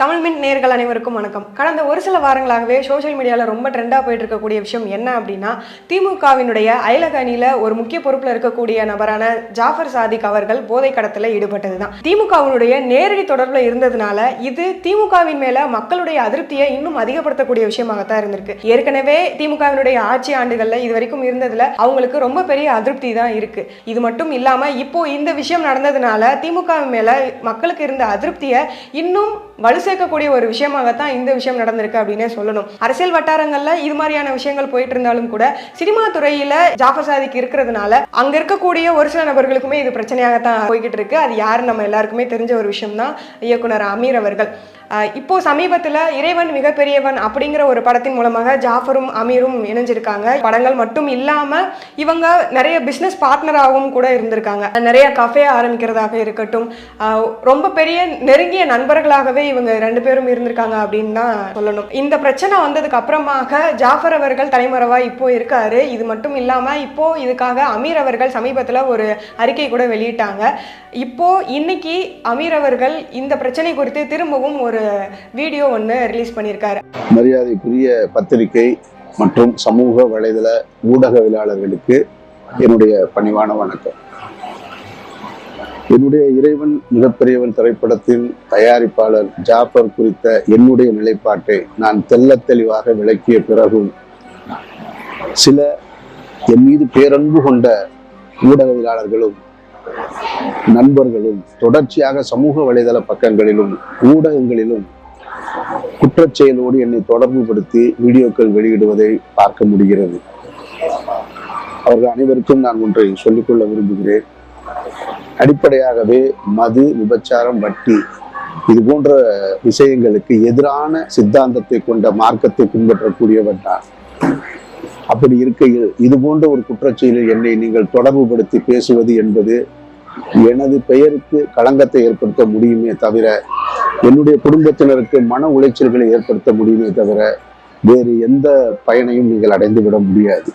தமிழ் மின் நேர்கள் அனைவருக்கும் வணக்கம். கடந்த ஒரு சில வாரங்களாகவே சோஷியல் மீடியாவில் ரொம்ப ட்ரெண்டாக போயிட்டு இருக்கக்கூடிய விஷயம் என்ன அப்படின்னா திமுகவினுடைய அயலக அணியில் ஒரு முக்கிய பொறுப்பில் இருக்கக்கூடிய நபரான ஜாஃபர் சாதிக் அவர்கள் போதை கடத்தில் ஈடுபட்டது தான் திமுகவினுடைய நேரடி தொடர்பில் இருந்ததுனால இது திமுகவின் மேலே மக்களுடைய அதிருப்தியை இன்னும் அதிகப்படுத்தக்கூடிய விஷயமாகத்தான் இருந்திருக்கு. ஏற்கனவே திமுகவினுடைய ஆட்சி ஆண்டுகளில் இது வரைக்கும் இருந்ததில் அவங்களுக்கு ரொம்ப பெரிய அதிருப்தி தான் இருக்கு. இது மட்டும் இல்லாமல் இப்போ இந்த விஷயம் நடந்ததுனால திமுக மேலே மக்களுக்கு இருந்த அதிருப்தியை இன்னும் வலு சேர்க்கக்கூடிய ஒரு விஷயமாகத்தான் இந்த விஷயம் நடந்திருக்கு அப்படின்னே சொல்லணும். அரசியல் வட்டாரங்கள்ல இது மாதிரியான விஷயங்கள் போயிட்டு இருந்தாலும் கூட சினிமா துறையில ஜாஃபர் சாதிக்கு இருக்கிறதுனால அங்க இருக்கக்கூடிய ஒரு சில நபர்களுக்குமே இது பிரச்சனையாகத்தான் போய்கிட்டு இருக்கு. அது யார்? நம்ம எல்லாருக்குமே தெரிஞ்ச ஒரு விஷயம் தான் இயக்குனர் அமீர் அவர்கள். இப்போ சமீபத்தில் இறைவன் மிகப்பெரியவன் அப்படிங்கிற ஒரு படத்தின் மூலமாக ஜாஃபரும் அமீரும் இணைஞ்சிருக்காங்க. படங்கள் மட்டும் இல்லாமல் இவங்க நிறைய பிஸ்னஸ் பார்ட்னராகவும் கூட இருந்திருக்காங்க. நிறைய கஃபே ஆரம்பிக்கிறதாக இருக்கட்டும் ரொம்ப பெரிய நெருங்கிய நண்பர்களாகவே இவங்க ரெண்டு பேரும் இருந்திருக்காங்க அப்படின்னு தான் சொல்லணும். இந்த பிரச்சனை வந்ததுக்கு அப்புறமாக ஜாஃபர் அவர்கள் தலைமறைவா இப்போ இருக்காரு. இது மட்டும் இல்லாமல் இப்போ இதுக்காக அமீர் அவர்கள் சமீபத்தில் ஒரு அறிக்கை கூட வெளியிட்டாங்க. இப்போ இன்னைக்கு அமீர் அவர்கள் இந்த பிரச்சனை குறித்து திரும்பவும் ஒரு வீடியோ ஒன்று ரிலீஸ் பண்ணியிருக்காரு. மரியாதைக்குரிய பத்திரிகை மற்றும் சமூக வலைதள ஊடகவியலாளர்களுக்கு என்னுடைய பணிவான வணக்கம். என்னுடைய இறைவன் மிகப்பெரியவன் திரைப்படத்தின் தயாரிப்பாளர் ஜாஃபர் குறித்த என்னுடைய நிலைப்பாட்டை நான் தெல்ல தெளிவாக விளக்கிய பிறகும் சில என் மீது பேரன்பு கொண்ட ஊடகவியலாளர்களும் நண்பர்களும் தொடர்ச்சியாக சமூக வலைதள பக்கங்களிலும் ஊடகங்களிலும் குற்றச்செயலோடு என்னை என்னை தொடர்புபடுத்தி வீடியோக்கள் வெளியிடுவதை பார்க்க முடிகிறது. அவர்கள் அனைவருக்கும் நான் ஒன்றை சொல்லிக்கொள்ள விரும்புகிறேன். அடிப்படையாகவே மது விபச்சாரம் வட்டி இது போன்ற விஷயங்களுக்கு எதிரான சித்தாந்தத்தை கொண்ட மார்க்கத்தை பின்பற்றக்கூடியவர் நான். அப்படி இருக்கையில் இது போன்ற ஒரு குற்றச்செயலில் என்னை நீங்கள் தொடர்புபடுத்தி பேசுவது என்பது எனது பெயருக்கு களங்கத்தை ஏற்படுத்த முடியுமே தவிர என்னுடைய குடும்பத்தினருக்கு மன உளைச்சல்களை ஏற்படுத்த முடியுமே தவிர வேறு எந்த பயனையும் நீங்கள் அடைந்துவிட முடியாது.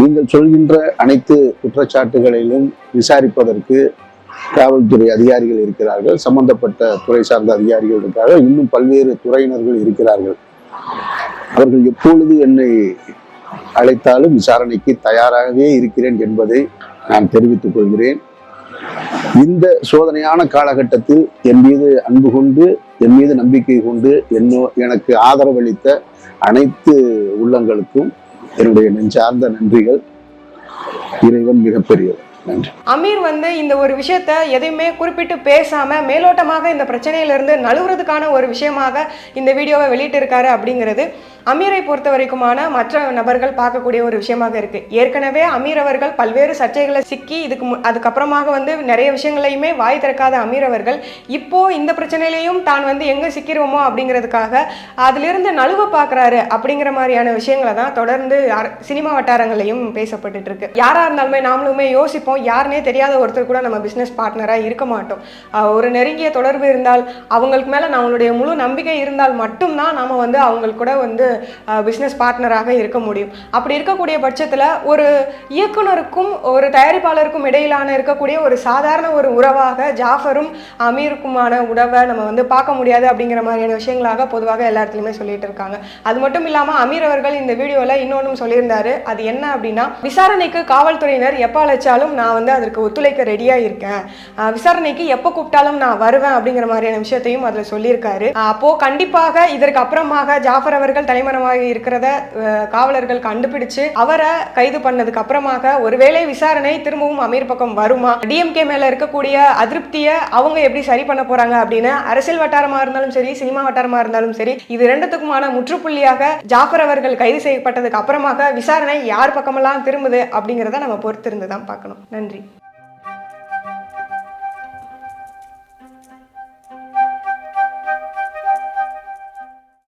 நீங்கள் சொல்கின்ற அனைத்து குற்றச்சாட்டுகளிலும் விசாரிப்பதற்கு காவல்துறை அதிகாரிகள் இருக்கிறார்கள் சம்பந்தப்பட்ட துறை சார்ந்த அதிகாரிகள் இருக்கிறார்கள் இன்னும் பல்வேறு துறையினர்கள் இருக்கிறார்கள். அவர்கள் எப்பொழுது என்னை அழைத்தாலும் விசாரணைக்கு தயாராகவே இருக்கிறேன் என்பதை நான் தெரிவித்துக் கொள்கிறேன். இந்த சோதனையான காலகட்டத்தில் என் மீது அன்பு கொண்டு என் மீது நம்பிக்கை கொண்டு என்னோ எனக்கு ஆதரவளித்த அனைத்து உள்ளங்களுக்கும் என்னுடைய நெஞ்சார்ந்த நன்றிகள். இறைவன் மிகப்பெரியவர். நன்றி அமீர் வந்து இந்த ஒரு விஷயத்த எதையுமே குறிப்பிட்டு பேசாம மேலோட்டமாக இந்த பிரச்சனையிலிருந்து நழுவுறதுக்கான ஒரு விஷயமாக இந்த வீடியோவை வெளியிட்டிருக்காரு அப்படிங்கிறது அமீரை பொறுத்த வரைக்குமான மற்ற நபர்கள் பார்க்கக்கூடிய ஒரு விஷயமாக இருக்கு. ஏற்கனவே அமீர் அவர்கள் பல்வேறு சர்ச்சைகளை சிக்கி இதுக்கு மு- அதுக்கப்புறமாக வந்து நிறைய விஷயங்களையுமே வாய் திறக்காத அமீர் அவர்கள் இப்போ இந்த பிரச்சனையிலையும் தான் வந்து எங்க சிக்கிருவோமோ அப்படிங்கிறதுக்காக அதிலிருந்து நழுவ பார்க்கறாரு அப்படிங்கிற மாதிரியான விஷயங்களை தான் தொடர்ந்து அர- சினிமா வட்டாரங்களையும் பேசப்பட்டு இருக்கு. யாரா இருந்தாலுமே நாமளுமே யோசிப்போம் யாருனே தெரியாத ஒருத்தர் கூட நம்ம பிஸ்னஸ் பார்ட்னராக இருக்க மாட்டோம். ஒரு நெருங்கிய தொடர்பு இருந்தால் அவங்களுக்கு மேலே நம்மளுடைய முழு நம்பிக்கை இருந்தால் மட்டும்தான் நாம் வந்து அவங்களுக்கு கூட வந்து பிஸ்னஸ் பார்ட்னராக இருக்க முடியும். அப்படி இருக்கக்கூடிய பட்சத்தில் ஒரு இயக்குனருக்கும் ஒரு தயாரிப்பாளருக்கும் இடையிலான இருக்கக்கூடிய ஒரு சாதாரண ஒரு உறவாக ஜாஃபரும் அமீருக்குமான உறவை நம்ம வந்து பார்க்க முடியாது அப்படிங்கிற மாதிரியான விஷயங்களாக பொதுவாக எல்லா இடத்துலையுமே சொல்லிட்டு இருக்காங்க. அது மட்டும் இல்லாமல் அமீர் அவர்கள் இந்த வீடியோவில் இன்னொன்றும் சொல்லியிருந்தாரு. அது என்ன அப்படின்னா விசாரணைக்கு காவல்துறையினர் எப்போ அழைச்சாலும் நான் நான் வந்து அதற்கு ஒத்துழைக்க ரெடியாக இருக்கேன். விசாரணைக்கு எப்போ கூப்பிட்டாலும் நான் வருவேன் அப்படிங்கிற மாதிரியான விஷயத்தையும் அதில் சொல்லியிருக்காரு. அப்போது அப்போ கண்டிப்பாக இதற்கு அப்புறமாக ஜாஃபர் அவர்கள் தலைமறைவாக இருக்கிறத காவலர்கள் கண்டுபிடிச்சு அவரை கைது பண்ணதுக்கு அப்புறமாக ஒருவேளை விசாரணை திரும்பவும் அமீர் பக்கம் வருமா? டிஎம்கே மேல இருக்கக்கூடிய அதிருப்தியை அவங்க எப்படி சரி பண்ண போறாங்க அப்படின்னு அரசியல் வட்டாரமா இருந்தாலும் சரி சினிமா வட்டாரமா இருந்தாலும் சரி இது ரெண்டுத்துக்குமான முற்றுப்புள்ளியாக ஜாஃபர் அவர்கள் கைது செய்யப்பட்டதுக்கு அப்புறமாக விசாரணை யார் பக்கமெல்லாம் திரும்புது அப்படிங்கிறத நம்ம பொறுத்திருந்து தான் பார்க்கணும் நன்றி.